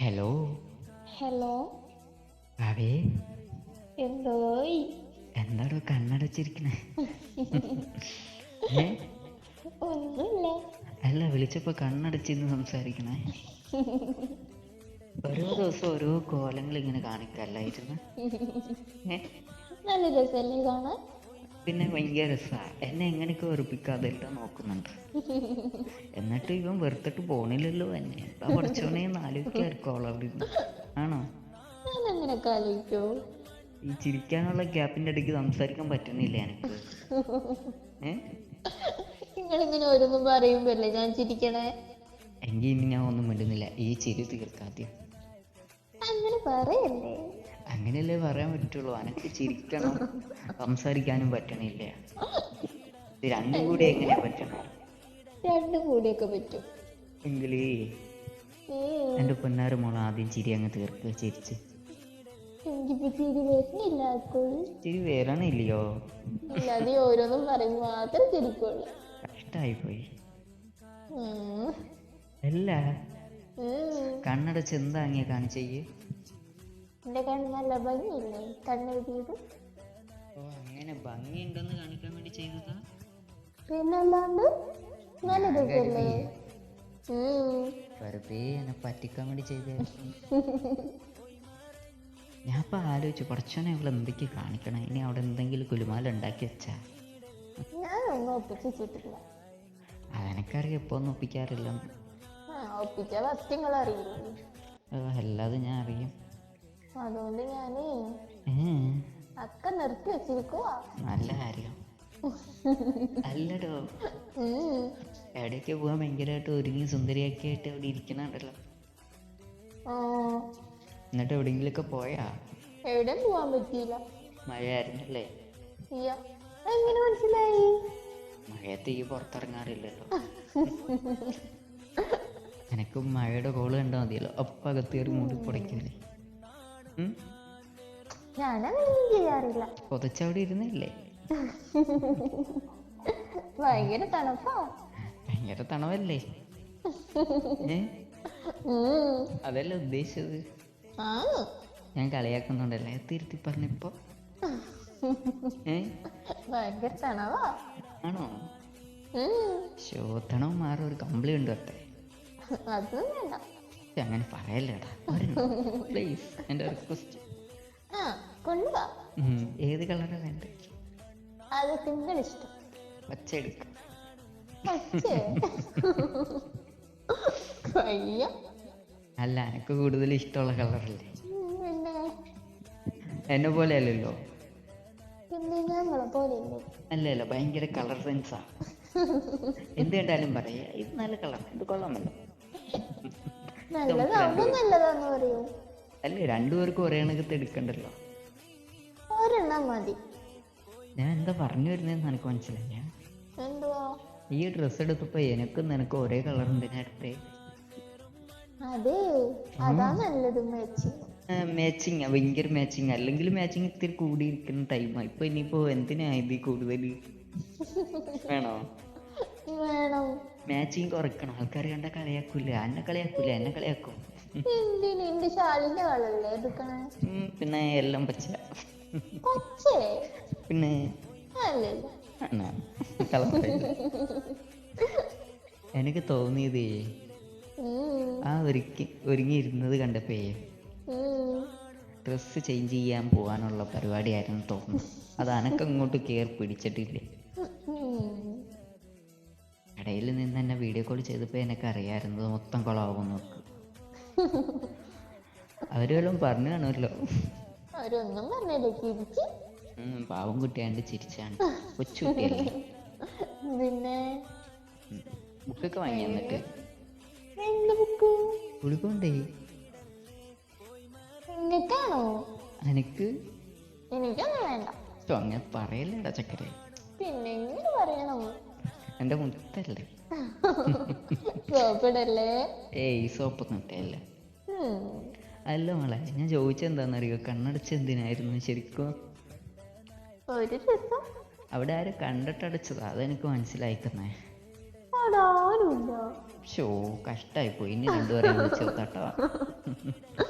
Hello hello away എന്തോയി? എന്താടോ കണ്ണടച്ചിരിക്കണേ. ഒന്നുമില്ല. അല്ല വിളിച്ചപ്പോ കണ്ണടച്ചിരുന്ന് സംസാരിക്കണേ. ഓരോ ദിവസം ഓരോ കോലങ്ങൾ ഇങ്ങനെ കാണിക്കല്ലായിരുന്നു നല്ല രസമല്ലേ കാണാൻ? പിന്നെ ഭയങ്കര രസാ. എന്നെ എങ്ങനെയൊക്കെ വെറുപ്പിക്കാതെ എല്ലാം നോക്കുന്നുണ്ട്. എന്നിട്ട് ഇവൻ വെറുത്തിട്ട് പോണില്ലല്ലോ എന്നെ. എന്താ പഠിച്ചോനെ ആലോചിക്കായിരിക്കും അവിടെ ആണോ? ഈ ചിരിക്കാനുള്ള ഗ്യാപ്പിന്റെ ഇടയ്ക്ക് സംസാരിക്കാൻ പറ്റുന്നില്ല എനിക്ക്. നിങ്ങളിങ്ങനെ ഓരോന്നും പറയുമ്പോല്ലേ ഞാൻ ചിരിക്കണേ? എങ്കിൽ ഇനി ഞാൻ ഒന്നും മിണ്ടുന്നില്ല. ഈ ചിരി തീർക്കാദ്യം. അങ്ങനെ പറയല്ലേ? അങ്ങനെയല്ലേ പറയാൻ പറ്റുള്ളൂ. അനക്ക് ചിരിക്കണം. സംസാരിക്കാനും പറ്റണില്ല. ഇത് രണ്ടും കൂടി എങ്ങനെയാ പറ്റണം? രണ്ടും കൂടിയൊക്കെ പറ്റും. എങ്കിലേ എന്റെ പൊന്നാറ് മോൾ മോൾ ആദ്യം ചിരി അങ്ങ് തീർക്കുക ചിരിച്ച്. ചിരി വരണില്ലയോ? ഇല്ലാതെ ഓരോന്നും പറയുമ്പോ മാത്രം ചിരിക്കുള്ളൂ. കഷ്ടായി പോയി അല്ല കണ്ണട കണ്ണടച്ച് എന്താ അങ്ങേ കാണിച്ചയ്യ് എന്റെ കണ്ണ് നല്ല ഭംഗിയില്ലേ? കണ്ണെഴുതിയത് ഓ അങ്ങനെ ഭംഗിയുണ്ടെന്ന് കാണിക്കാൻ വേണ്ടി ചെയ്തതാ? പിന്നല്ലാണ്ട് നല്ല രസല്ലേ. വെറുതെ എന്നെ പറ്റിക്കാൻ വേണ്ടി ചെയ്തായിരുന്നു ഞാൻ ഇപ്പൊ ആലോചിച്ചു കുറച്ചോനെ അവൾ എന്തൊക്കെ കാണിക്കണം? ഇനി അവിടെ എന്തെങ്കിലും കുലുമാല ഉണ്ടാക്കി വെച്ചാ? ഞാനൊന്നും ഒപ്പിച്ചിട്ടില്ല അതെനക്കറിയാം എപ്പോ ഒന്നും ഒപ്പിക്കാറില്ല. ഒപ്പിച്ച ഫസ്റ്റ് അല്ലാതെ ഞാൻ അറിയാം അതുകൊണ്ട് ഞാനേ ഒക്കെ അക്ക നിർത്തി വെച്ചിരിക്കുവാ. നല്ല കാര്യം. അല്ലടോ. എവിടെയൊക്കെ എവിടേക്ക് പോകാൻ ഭയങ്കരമായിട്ട് ഒരുങ്ങി സുന്ദരിയൊക്കെ ആയിട്ട് അവിടെ ഇരിക്കണുണ്ടല്ലോ എന്നിട്ട് എവിടെയെങ്കിലുമൊക്കെ പോയാ? എവിടെ പോവാൻ പറ്റിയില്ല. മഴയായിരുന്നല്ലേ. എങ്ങനെ മനസ്സിലായി? മഴയത്ത് ഈ പുറത്തിറങ്ങാറില്ലല്ലോ. എനക്കും മഴയുടെ കോൾ കണ്ടാൽ മതിയല്ലോ. അപ്പൊ അകത്ത് കയറി മൂടി പൊടിക്കില്ലേ ഞാനങ്ങനെയൊന്നും ചെയ്യാറില്ല. പൊതച്ചവിടെ ഇരുന്നില്ലേ? ഭയങ്കര തണുപ്പാ. ഭയങ്കര തണവല്ലേ. അതല്ല ഉദ്ദേശിച്ചത്? ഞാൻ കളിയാക്കുന്നുണ്ടല്ലേ? തിരുത്തി പറഞ്ഞപ്പോ. ഭയങ്കര തണവാ. ആണോ. ശോധണം മാറി. ഒരു കമ്പിളി ഉണ്ട് കേട്ടെ അതൊന്നും വേണ്ട. അങ്ങനെ പറയല്ലേടാ. പ്ലീസ് എന്റെ റിക്വസ്റ്റ് ആ കൊണ്ടുവാ. ഏത് കളറാ വേണ്ടത് അത് പച്ച എടുക്ക. പച്ചേ? കയ്യ അല്ല എനക്ക് കൂടുതൽ ഇഷ്ടമുള്ള കളറല്ലേ എന്നെ പോലെ അല്ലല്ലോ? അല്ലല്ലോ അല്ല അല്ല ഭയങ്കര കളർ സെൻസാ എന്ത് കണ്ടാലും പറയാ ഇത് നല്ല കളർ ഇത് കൊള്ളാമല്ലോ. അല്ലേ രണ്ടുപേർക്കും ഒരേ കണക്കത്ത് എടുക്കണ്ടല്ലോ. ഒരെണ്ണം മതി. ഞാൻ എന്താ പറഞ്ഞു വരുന്നതെന്ന് എനിക്ക് മനസ്സിലായി? ഈ ഡ്രസ്സ് എടുത്തപ്പോ എനിക്കും നിനക്ക് ഒരേ കളർ ഉണ്ട് ഞാൻ എടുത്തേ. മാച്ചിങ് ഭയങ്കര മാച്ചിങ് അല്ലെങ്കിൽ മാച്ചിങ് ഇത്തിരി കൂടിയിരിക്കുന്ന ടൈമാണ് ഇപ്പൊ ഇനിയിപ്പോ എന്തിനാ ഇത് കൂടുതൽ വേണോ? വേണം. മാച്ചിങ് കുറയ്ക്കണം. ആൾക്കാർ കണ്ട കളിയാക്കൂല. എന്നെ കളിയാക്കൂല. എന്നെ കളിയാക്കും. പിന്നെ എല്ലാം പച്ച. പിന്നെ എനിക്ക് തോന്നിയതേ ആ ഒരുക്കി ഒരുങ്ങിയിരുന്നത് കണ്ടപ്പോ. ഡ്രസ്സ് ചേഞ്ച് ചെയ്യാൻ പോകാനുള്ള പരിപാടിയായിരുന്നു തോന്നുന്നു. അത് അനക്ക് അങ്ങോട്ട് കയറി പിടിച്ചിട്ടില്ലേ ഉം. ഇടയിൽ നിന്ന് എന്നെ വീഡിയോ കോൾ ചെയ്തപ്പോൾ എനിക്ക് അറിയാമായിരുന്നു മൊത്തം കുളമാവും നോക്ക് അവർ വല്ലതും പറഞ്ഞു കാണുമല്ലോ. അവരൊന്നും പറഞ്ഞില്ല ചിരിച്ച്. പാവം കുട്ടിയാണ്ട് ചിരിച്ചാണ്. കൊച്ചു കുട്ടിയല്ലേ പിന്നെ? ബുക്കൊക്കെ വാങ്ങി എന്നിട്ട്? ബുക്ക്? കുളിക്കൊണ്ടേ എന്നിട്ടാണോ എനിക്ക് എനിക്കൊന്നും വേണ്ട. അങ്ങനെ പറയല്ലേടാ ചക്കരെ. പിന്നെ എങ്ങനെ പറയണം. എന്റെ മുത്തല്ലേ സോപ്പിടല്ലേ? ഏയ് സോപ്പ് കട്ടയല്ലേ. അല്ല മോളെ ഞാൻ ചോദിച്ചെന്താണെന്നറിയോ കണ്ണടച്ച് എന്തിനായിരുന്നു ശരിക്കും? ഒരു രസം. അവിടെ ആരും കണ്ടിട്ടടച്ചതാ? അതെനിക്ക് മനസ്സിലായിക്കുന്നേ. ഷോ കഷ്ടായി പോയി ഇനി രണ്ടുപേരെ വിളിച്ചു കേട്ടോ